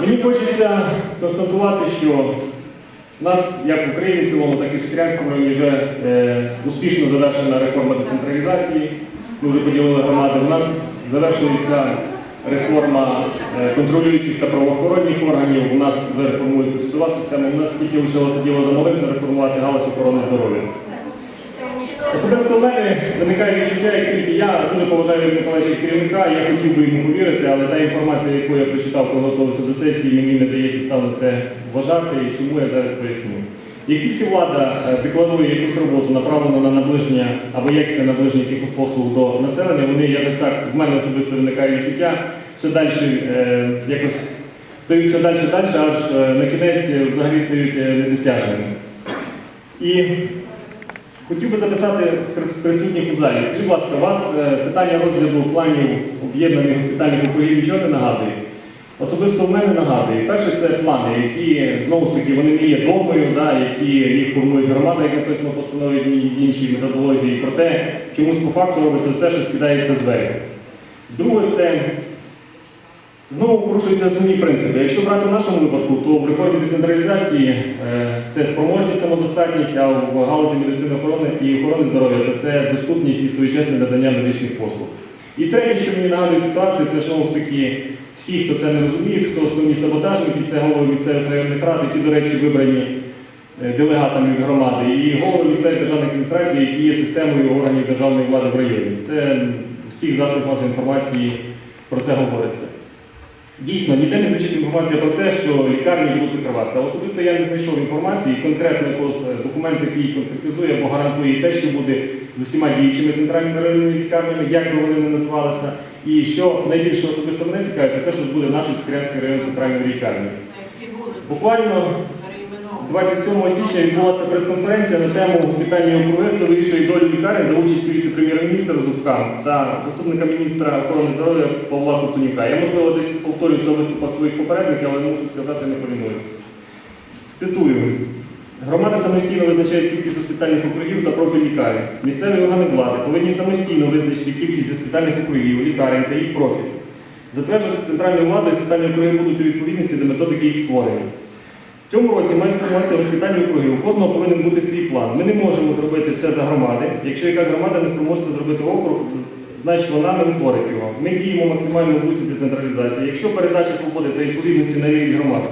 Мені хочеться констатувати, що нас, як в Україні в цілому, так і в Сокирянському районі вже е, успішно завершена реформа децентралізації. Ми вже поділили громади. У нас завершується реформа е, контролюючих та правоохоронних органів. У нас вже реформується судова система. У нас тільки лишилося діло за реформувати галузь охорони здоров'я. Особисто в мене виникає відчуття, як тільки я дуже поважаю Миколаївича керівника, я хотів би йому повірити, але та інформація, яку я прочитав, коли до сесії, мені не дає підстав на це вважати, і чому я зараз поясню. Як тільки влада е, декларує якусь роботу, направлену на наближення або якісне наближення якихось послуг до населення, вони якось так, в мене особисто виникає відчуття, все далі е, якось стають все далі далі, аж е, на кінець е, взагалі стають недосяжними. І Хотів би записати присутніх у залі. Скажіть, будь ласка, у вас е, питання розгляду планів об'єднаних госпітальних округів нічого не нагадує? Особисто в мене нагадує. Перше, це плани, які знову ж таки вони не є догмою, да, які їх формують громада, як написано в постанові в іншій методології. Проте чомусь по факту робиться все, що скидається зверху. Друге, це Знову порушуються основні принципи. Якщо брати в нашому випадку, то в реформі децентралізації е, це спроможність, самодостатність, а в галузі медицини охорони і охорони здоров'я то це доступність і своєчасне надання медичних послуг. І третє, що мені нагадує ситуація, це знову ж таки всі, хто це не розуміє, хто основні саботажники, це голови місцевих районних рад, які, до речі, вибрані е, делегатами від громади, і голови місцевих державних адміністрацій, які є системою органів державної влади в районі. Це всіх засобах масової інформації про це говориться. Дійсно, ніде не звучить інформація про те, що лікарні будуть закриватися. Особисто я не знайшов інформації, конкретно якогось е, документ, який конкретизує або гарантує те, що буде з усіма діючими центральними районними лікарнями, як би вони не називалися. І що найбільше особисто мене цікавить, це те, що буде нашою Скрянською районною центральною лікарнею. Буквально 27 січня відбулася прес-конференція на тему госпітальні округи, хто вирішує лікарень за участю віце-прем'єр-міністра Зубка та заступника міністра охорони здоров'я Павла Кутунюка. Я, можливо, десь повторюся виступах своїх попередників, але мушу сказати, не полінуюся. Цитую. Громади самостійно визначають кількість госпітальних округів та профіль лікарень. Місцеві органи влади повинні самостійно визначити кількість госпітальних округів, лікарень та їх профіль. Затверджувати центральною владою госпітальні округи будуть у відповідності до методики їх створення. В цьому році має сформуватися госпітальні округи. У кожного повинен бути свій план. Ми не можемо зробити це за громади. Якщо якась громада не спроможеться зробити округ, значить вона не утворить його. Ми діємо максимально в усі децентралізації. Якщо передача свободи та відповідності на рівень громад.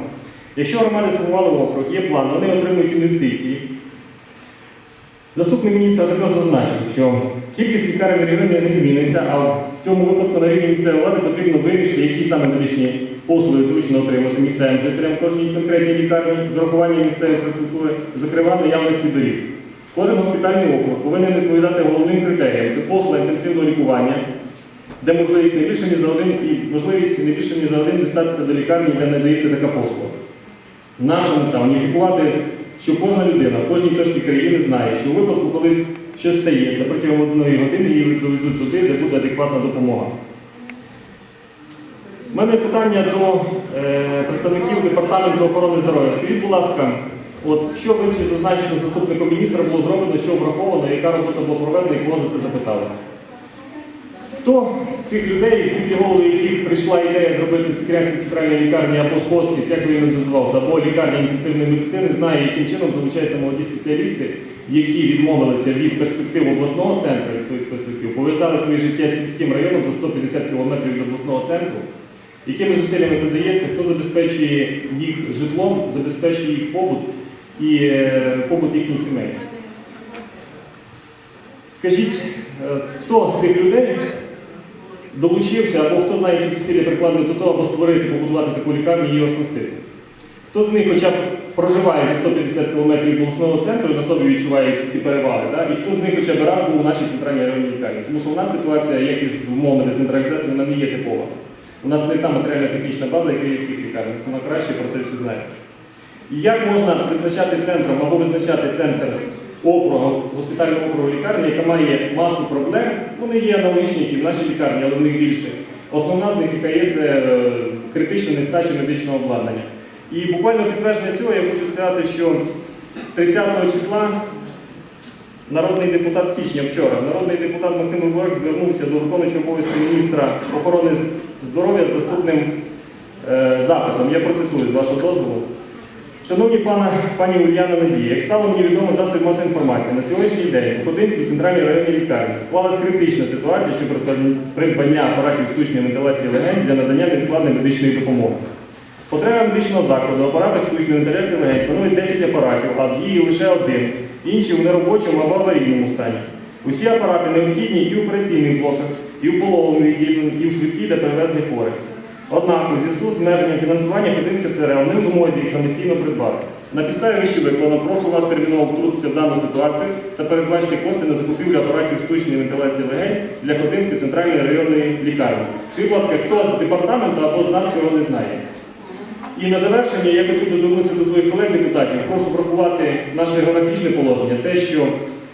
Якщо громади сформували округ, є план, вони отримують інвестиції. Заступник міністра також зазначив, що кількість лікарень регіоні не зміниться, а в цьому випадку на рівні місцевої влади потрібно вирішити, які саме медичні послуги зручно отримати місцевим жителям кожній конкретній лікарні, з урахуванням місцевої інфраструктури, зокрема наявності доріг. Кожен госпітальний округ повинен відповідати головним критеріям це послуга інтенсивного лікування, де можливість не більше ніж за один і можливість не більше ніж за один дістатися до лікарні, де надається така послуга. В нашому там уніфікувати, що кожна людина в кожній точці країни знає, що у випадку, коли щось стається, протягом одної години її довезуть туди, де буде адекватна допомога. У мене питання до е, представників департаменту охорони здоров'я. Скажіть, будь ласка, от що ви зазначено заступником міністра було зроблено, що враховано, яка робота була проведена і кого за це запитали? Хто з цих людей, всі ті голови, яких прийшла ідея зробити секретні центральні лікарні або хоспіс, як би він називався, або лікарні інтенсивної медицини, знає, яким чином залучаються молоді спеціалісти, які відмовилися від перспектив обласного центру, від своїх перспектив, пов'язали своє життя з сільським районом за 150 кілометрів від обласного центру. Якими зусиллями це дається, хто забезпечує їх житлом, забезпечує їх побут і е, побут їхніх сімей? Скажіть, е, хто з цих людей долучився, або хто знає, які зусилля прикладені до того, або створити, побудувати таку лікарню і її оснастити? Хто з них хоча б проживає за 150 кілометрів від обласного центру і на собі відчуває всі ці переваги, да? і хто з них хоча б раз був у нашій центральній районній лікарні? Тому що у нас ситуація, як і з умовами децентралізації, вона не є типова. У нас не та матеріально-технічна база, яка є всіх лікарнях. Вона краще, про це всі знають. І як можна визначати центром або визначати центр округу, госпітального округу лікарні, яка має масу проблем, вони є аналогічні, які в нашій лікарні, але в них більше. Основна з них, яка є, це е, критична нестача медичного обладнання. І буквально підтвердження цього я хочу сказати, що 30 числа народний депутат січня вчора, народний депутат Максим Руборик звернувся до виконуючого обов'язки міністра охорони здоров'я з доступним е, запитом. Я процитую з вашого дозволу. Шановні пана, пані Ульяна Надія, як стало мені відомо засобів масової інформації, на сьогоднішній день у Хотинській центральній районній лікарні склалась критична ситуація щодо придбання- апаратів штучної вентиляції легень для надання невідкладної медичної допомоги. Потреба медичного закладу апаратах штучної вентиляції легень становить 10 апаратів, а в дії лише один, інші у неробочому або аварійному стані. Усі апарати необхідні і в операційних блоках, і в пологовому відділенні, і в швидкій для перевезення хворих. Однак, у зв'язку з обмеженням фінансування Хотинська ЦРЛ не в змозі їх самостійно придбати. На підставі вище викладено, прошу вас терміново втрутитися в дану ситуацію та передбачити кошти на закупівлю апаратів штучної вентиляції легень для Хотинської центральної районної лікарні. Скажіть, будь ласка, хто з департаменту або з нас цього не знає? І на завершення я хотів би звернутися до своїх колег-депутатів. Прошу врахувати наше географічне положення, те, що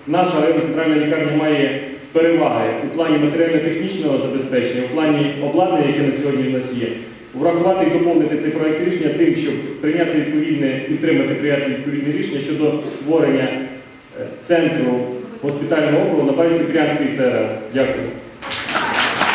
наша районна центральна лікарня має переваги у плані матеріально-технічного забезпечення, у плані обладнання, яке на сьогодні в нас є. Врахувати і доповнити цей проект рішення тим, щоб прийняти відповідне, підтримати прийняти відповідне рішення щодо створення е, центру госпітального округу на базі Сікрянської ЦРЛ. Дякую.